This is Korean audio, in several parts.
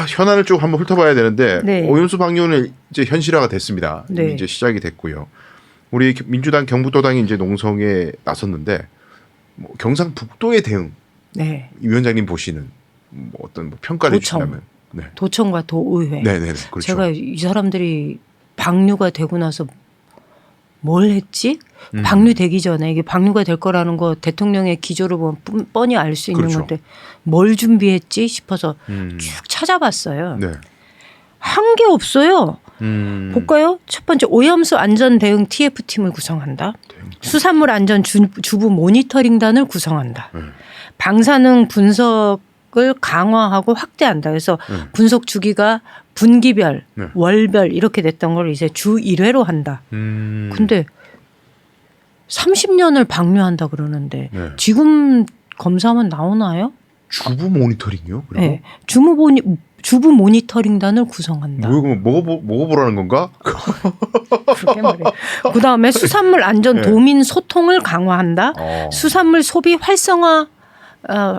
아, 현안을 쭉 한번 훑어봐야 되는데 네. 오윤수 방류는 이제 현실화가 됐습니다. 네. 이제 시작이 됐고요. 우리 민주당 경북도당이 이제 농성에 나섰는데 뭐 경상북도의 대응 네. 이 위원장님 보시는 뭐 어떤 뭐 평가를 도청. 주신다면 네. 도청과 도의회. 네, 네, 네. 그렇죠. 제가 이 사람들이 방류가 되고 나서 뭘 했지? 음. 방류되기 전에 이게 방류가 될 거라는 거 대통령의 기조를 보면 뻔- 뻔히 알 수 있는 그렇죠. 건데 뭘 준비했지 싶어서 음. 쭉 찾아봤어요. 네. 한게 없어요. 음. 볼까요? 첫 번째 오염수 안전 대응 TF 팀을 구성한다. 대응. 수산물 안전 주, 주부 모니터링단을 구성한다. 네. 방사능 분석을 강화하고 확대한다. 그래서 네. 분석 주기가 분기별, 네. 월별 이렇게 됐던 걸 이제 주 1회로 한다. 음. 근데 30년을 방류한다 그러는데 네. 지금 검사하면 나오나요? 주부 모니터링이요? 그리고 네. 주무 모니, 주부 모니터링단을 구성한다. 뭐 이거 먹어보 먹어보라는 건가? 그렇게 말해. 그 다음에 수산물 안전 네. 도민 소통을 강화한다. 어. 수산물 소비 활성화 어,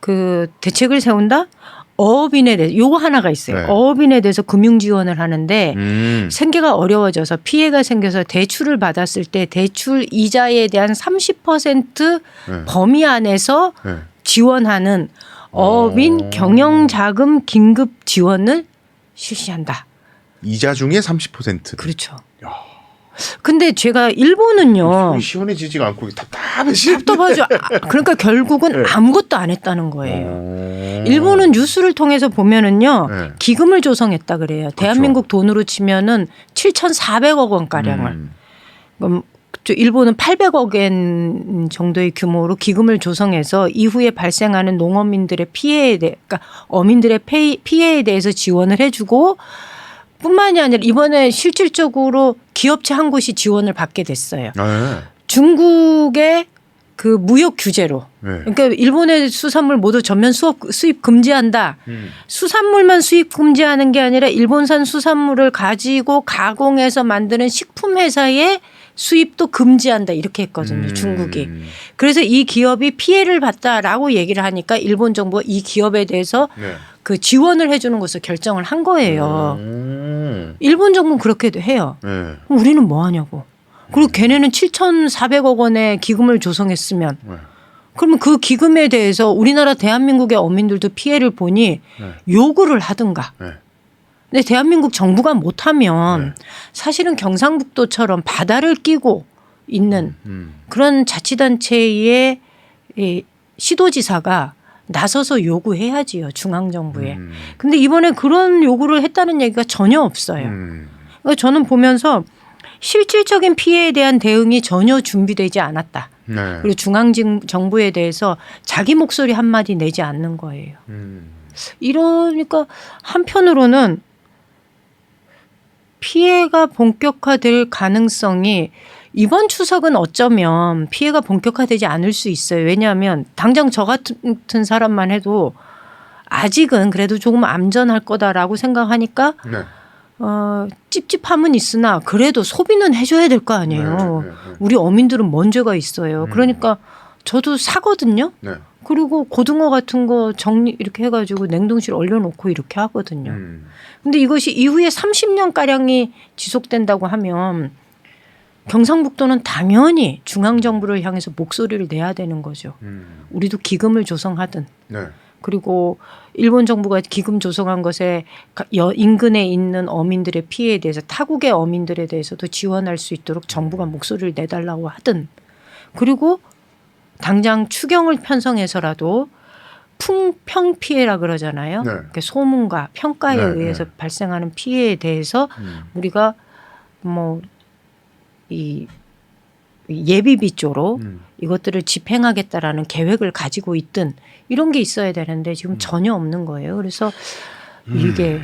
그 대책을 세운다. 어업인에 대해서 요거 하나가 있어요. 네. 어업인에 대해서 금융 지원을 하는데 음. 생계가 어려워져서 피해가 생겨서 대출을 받았을 때 대출 이자에 대한 30% 네. 범위 안에서 네. 지원하는 어업인 오. 경영 자금 긴급 지원을 실시한다. 이자 중에 30%. 그렇죠. 야. 근데 제가 일본은요. 속이 시원해지지가 않고 답답해지. 답답하죠. 아, 그러니까 결국은 네. 아무것도 안 했다는 거예요. 어. 일본은 뉴스를 통해서 보면은요. 네. 기금을 조성했다 그래요. 대한민국 돈으로 치면은 7,400억 원 가량을. 음. 그럼 저 일본은 800억 엔 정도의 규모로 기금을 조성해서 이후에 발생하는 농어민들의 피해에 대해, 그러니까 어민들의 피- 피해에 대해서 지원을 해주고 뿐만이 아니라 이번에 실질적으로 기업체 한 곳이 지원을 받게 됐어요. 아, 중국의 그 무역 규제로. 네. 네. 그러니까 일본의 수산물 모두 전면 수업, 수입 금지한다. 음. 수산물만 수입 금지하는 게 아니라 일본산 수산물을 가지고 가공해서 만드는 식품 회사의 수입도 금지한다 이렇게 했거든요. 음. 중국이. 그래서 이 기업이 피해를 봤다라고 얘기를 하니까 일본 정부가 이 기업에 대해서 네. 그 지원을 해주는 것을 결정을 한 거예요. 음. 일본 정부는 그렇게도 해요. 네. 우리는 뭐 하냐고. 그리고 걔네는 7,400억 원의 기금을 조성했으면 네. 그러면 그 기금에 대해서 우리나라 대한민국의 어민들도 피해를 보니 네. 요구를 하든가. 네. 근데 대한민국 정부가 못하면 네. 사실은 경상북도처럼 바다를 끼고 있는 음. 그런 자치단체의 이 시도지사가 나서서 요구해야지요 중앙정부에. 음. 근데 이번에 그런 요구를 했다는 얘기가 전혀 없어요. 음. 그러니까 저는 보면서 실질적인 피해에 대한 대응이 전혀 준비되지 않았다. 네. 그리고 중앙 정부에 대해서 자기 목소리 한마디 내지 않는 거예요. 음. 이러니까 한편으로는 피해가 본격화될 가능성이 이번 추석은 어쩌면 피해가 본격화되지 않을 수 있어요. 왜냐하면 당장 저 같은 사람만 해도 아직은 그래도 조금 안전할 거다라고 생각하니까 네. 어, 찝찝함은 있으나 그래도 소비는 해줘야 될 거 아니에요. 네, 네, 네. 우리 어민들은 뭔 죄가 있어요. 음. 그러니까 저도 사거든요. 네. 그리고 고등어 같은 거 정리 이렇게 해가지고 냉동실 얼려놓고 이렇게 하거든요. 음. 근데 이것이 이후에 30년 가량이 지속된다고 하면 경상북도는 당연히 중앙 정부를 향해서 목소리를 내야 되는 거죠. 음. 우리도 기금을 조성하든 네. 그리고 일본 정부가 기금 조성한 것에 인근에 있는 어민들의 피해에 대해서 타국의 어민들에 대해서도 지원할 수 있도록 정부가 목소리를 내달라고 하든 그리고 당장 추경을 편성해서라도 풍평 피해라 그러잖아요. 네. 그 소문과 평가에 네, 의해서 네. 발생하는 피해에 대해서 음. 우리가 뭐 이 예비비 쪽으로 음. 이것들을 집행하겠다라는 계획을 가지고 있든 이런 게 있어야 되는데 음. 지금 전혀 없는 거예요. 그래서 이게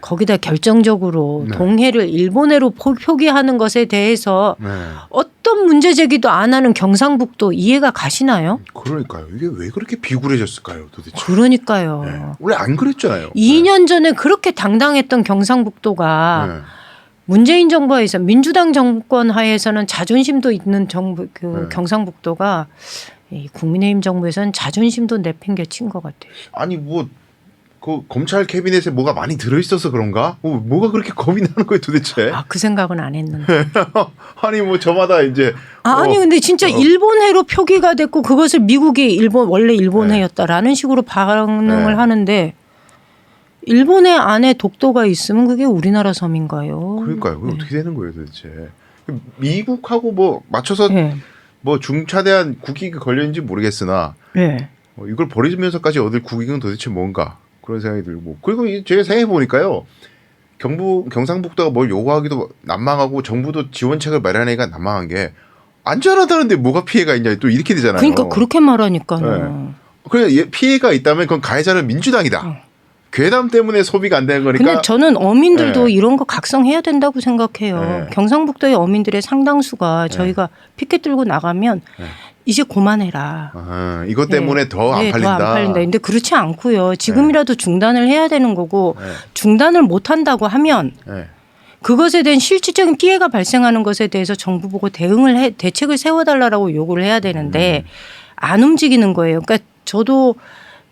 거기다 결정적으로 네. 동해를 일본해로 포- 표기하는 것에 대해서 네. 어떤 문제 제기도 안 하는 경상북도 이해가 가시나요? 그러니까요. 이게 왜 그렇게 비굴해졌을까요, 도대체? 그러니까요. 네. 원래 안 그랬잖아요. 2년 전에 그렇게 당당했던 경상북도가 네. 문재인 정부에서 민주당 정권 하에서는 자존심도 있는 정부 그 네. 경상북도가 이 국민의힘 정부에서는 자존심도 내팽개친 것 같아요. 아니 뭐 그 검찰 캐비넷에 뭐가 많이 들어 있어서 그런가? 어, 뭐가 그렇게 겁이 나는 거예요 도대체? 아, 그 생각은 안 했는데. 아니 뭐 저마다 이제 아, 아니 어, 근데 진짜 일본 해로 표기가 됐고 그것을 미국이 일본 원래 일본해였다라는 식으로 반응을 네. 하는데 일본의 안에 독도가 있으면 그게 우리나라 섬인가요? 그러니까요. 그게 어떻게 되는 거예요 도대체? 미국하고 뭐 맞춰서 네. 뭐 중차대한 국익이 걸렸는지 모르겠으나 네. 어, 이걸 버리면서까지 얻을 국익은 도대체 뭔가 그런 생각이 들고 그리고 이- 제가 생각해 보니까요 경북 경상북도가 뭘 요구하기도 난망하고 정부도 지원책을 마련하기가 난망한 게 안전하다는데 뭐가 피해가 있냐 또 이렇게 되잖아요. 그러니까 그렇게 말하니까요. 그래 얘 피해가 있다면 그건 가해자는 민주당이다. 괴담 때문에 소비가 안 되는 거니까. 근데 저는 어민들도 네. 이런 거 각성해야 된다고 생각해요. 네. 경상북도의 어민들의 상당수가 저희가 피켓 들고 나가면 네. 이제 그만해라. 아, 이것 때문에 네. 더안 네, 팔린다. 더 안 팔린다. 근데 그렇지 않고요. 지금이라도 중단을 해야 되는 거고 네. 중단을 못 한다고 하면 네. 그것에 대한 실질적인 피해가 발생하는 것에 대해서 정부 보고 대응을 해 대책을 세워달라고 요구를 해야 되는데 음. 안 움직이는 거예요. 그러니까 저도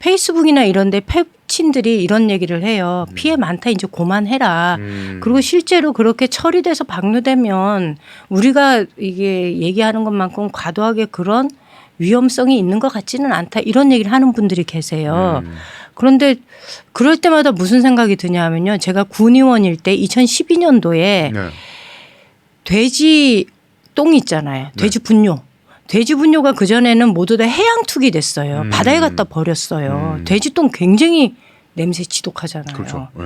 페이스북이나 이런데 패친들이 이런 얘기를 해요. 피해 많다 이제 그만해라. 음. 그리고 실제로 그렇게 처리돼서 방류되면 우리가 이게 얘기하는 것만큼 과도하게 그런 위험성이 있는 것 같지는 않다 이런 얘기를 하는 분들이 계세요. 음. 그런데 그럴 때마다 무슨 생각이 드냐면요. 제가 군의원일 때 2012년도에 네. 돼지 똥 있잖아요. 돼지 분뇨. 돼지 분뇨가 그 전에는 모두 다 해양 투기 됐어요. 음. 바다에 갖다 버렸어요. 음. 돼지 똥 굉장히 냄새 지독하잖아요. 그렇죠. 네.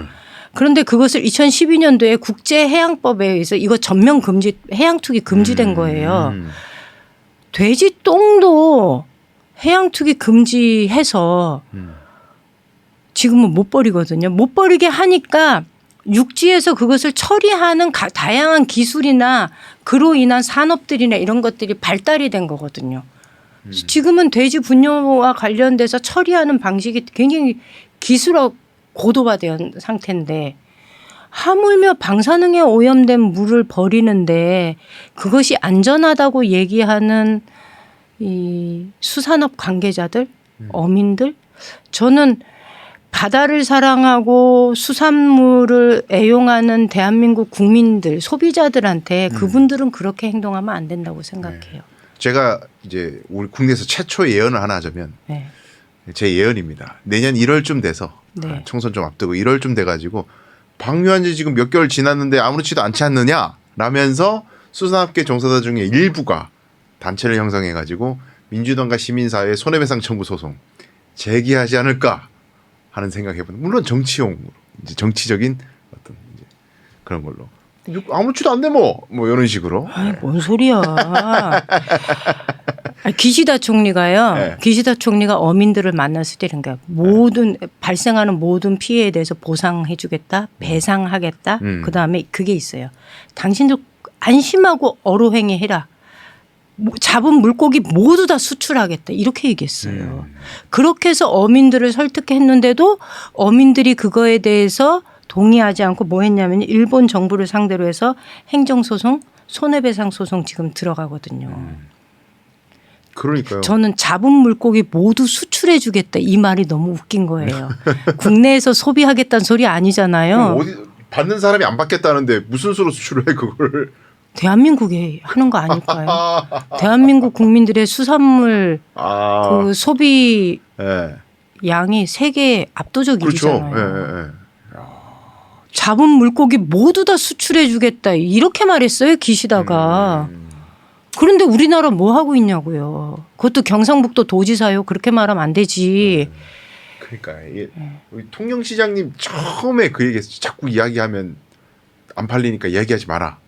그런데 그것을 2012년도에 국제 해양법에 의해서 이거 전면 금지 해양 투기 금지된 거예요. 음. 돼지 똥도 해양 투기 금지해서 음. 지금은 못 버리거든요. 못 버리게 하니까 육지에서 그것을 처리하는 가- 다양한 기술이나 그로 인한 산업들이나 이런 것들이 발달이 된 거거든요. 지금은 돼지 분뇨와 관련돼서 처리하는 방식이 굉장히 기술화 고도화된 상태인데 하물며 방사능에 오염된 물을 버리는데 그것이 안전하다고 얘기하는 이 수산업 관계자들, 어민들 저는 바다를 사랑하고 수산물을 애용하는 대한민국 국민들, 소비자들한테 그분들은 그렇게 행동하면 안 된다고 생각해요. 제가 이제 우리 국내에서 최초 예언을 하나 하자면 네. 제 예언입니다. 내년 1월쯤 돼서 네. 아, 총선 좀 앞두고 1월쯤 돼가지고 방류한 지 지금 몇 개월 지났는데 아무렇지도 않지 않느냐 라면서 수산업계 종사자 중에 일부가 단체를 형성해가지고 민주당과 시민사회 손해배상 청구 소송 제기하지 않을까 하는 생각해보는 물론 정치용으로 이제 정치적인 어떤 이제 그런 걸로 아무렇지도 않네 뭐뭐 이런 식으로 아이, 뭔 소리야. 아니, 기시다 총리가요. 네. 기시다 총리가 어민들을 만났을 때 이런 거야. 모든 발생하는 모든 피해에 대해서 보상해주겠다, 배상하겠다. 음. 그 다음에 그게 있어요. 당신들 안심하고 어로행위 해라. 뭐 잡은 물고기 모두 다 수출하겠다. 이렇게 얘기했어요. 그렇게 해서 어민들을 설득했는데도 어민들이 그거에 대해서 동의하지 않고 뭐 했냐면 일본 정부를 상대로 해서 행정소송, 손해배상 소송 지금 들어가거든요. 그러니까요. 저는 잡은 물고기 모두 수출해 주겠다. 이 말이 너무 웃긴 거예요. 국내에서 소비하겠다는 소리 아니잖아요. 그럼 어디 받는 사람이 안 받겠다는데 무슨 수로 수출을 해 그걸 대한민국이 하는 거 아닐까요? 대한민국 국민들의 수산물 아 그 소비 예. 양이 세계 압도적 그렇죠. 1위잖아요. 예, 예, 예. 잡은 물고기 모두 다 수출해 주겠다. 이렇게 말했어요. 기시다가. 음. 그런데 우리나라 뭐 하고 있냐고요. 그것도 경상북도 도지사요. 그렇게 말하면 안 되지. 그러니까 이게 네. 우리 통영 시장님 처음에 그 얘기했어. 자꾸 이야기하면 안 팔리니까 이야기하지 마라.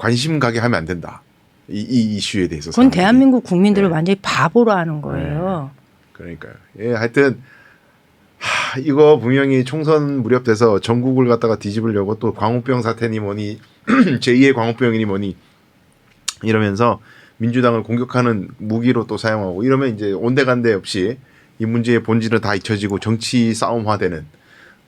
관심 가게 하면 안 된다. 이, 이 이슈에 대해서. 그건 사람들이. 대한민국 국민들을 네. 완전히 바보로 하는 거예요. 그러니까요. 예, 하여튼 하, 이거 분명히 총선 무렵돼서 전국을 갖다가 뒤집으려고 또 광우병 사태니 뭐니 제2의 광우병이니 뭐니 이러면서 민주당을 공격하는 무기로 또 사용하고 이러면 이제 온데간데 없이 이 문제의 본질은 다 잊혀지고 정치 싸움화되는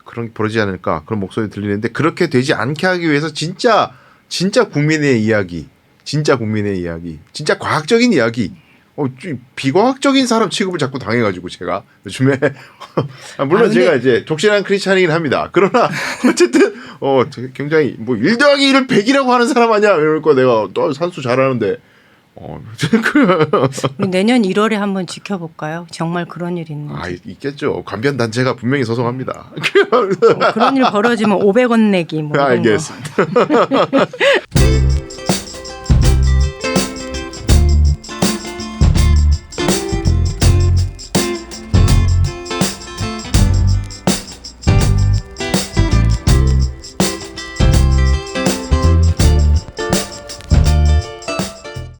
그런 게 벌어지지 않을까 그런 목소리 들리는데 그렇게 되지 않게 하기 위해서 진짜 진짜 국민의 이야기 진짜 국민의 이야기 진짜 과학적인 이야기. 어, 좀 비과학적인 사람 취급을 자꾸 당해가지고 제가 요즘에. 아, 물론 아, 제가 이제 독실한 크리스찬이긴 합니다. 그러나 어쨌든 어 굉장히 뭐1 더하기 1을 100이라고 하는 사람 아니야? 이러니까 내가 너 산수 잘하는데 어 그, 우리 내년 1월에 한번 지켜볼까요? 정말 그런 일이 있는지. 아 있겠죠. 관변 단체가 분명히 소송합니다. 어, 그런 일 벌어지면 500원 내기 뭐 이런. 알겠습니다.